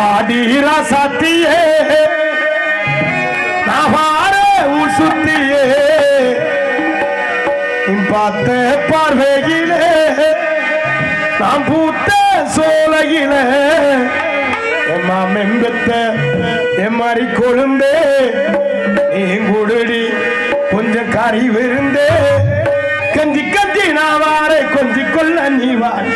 ஆடிர சத்தியே. நவாரே உசுத்தியே. பார்த்த பார்வையிலே நாம் பூத்த சோலையிலே. எம்மா மெம்பத்த எம்மாறி கொழுந்தே. நீ குடுடி கொஞ்சம் கறி விருந்தே. கஞ்சி கஞ்சி நான் வாரை கொஞ்சி கொள்ள நீ வாரி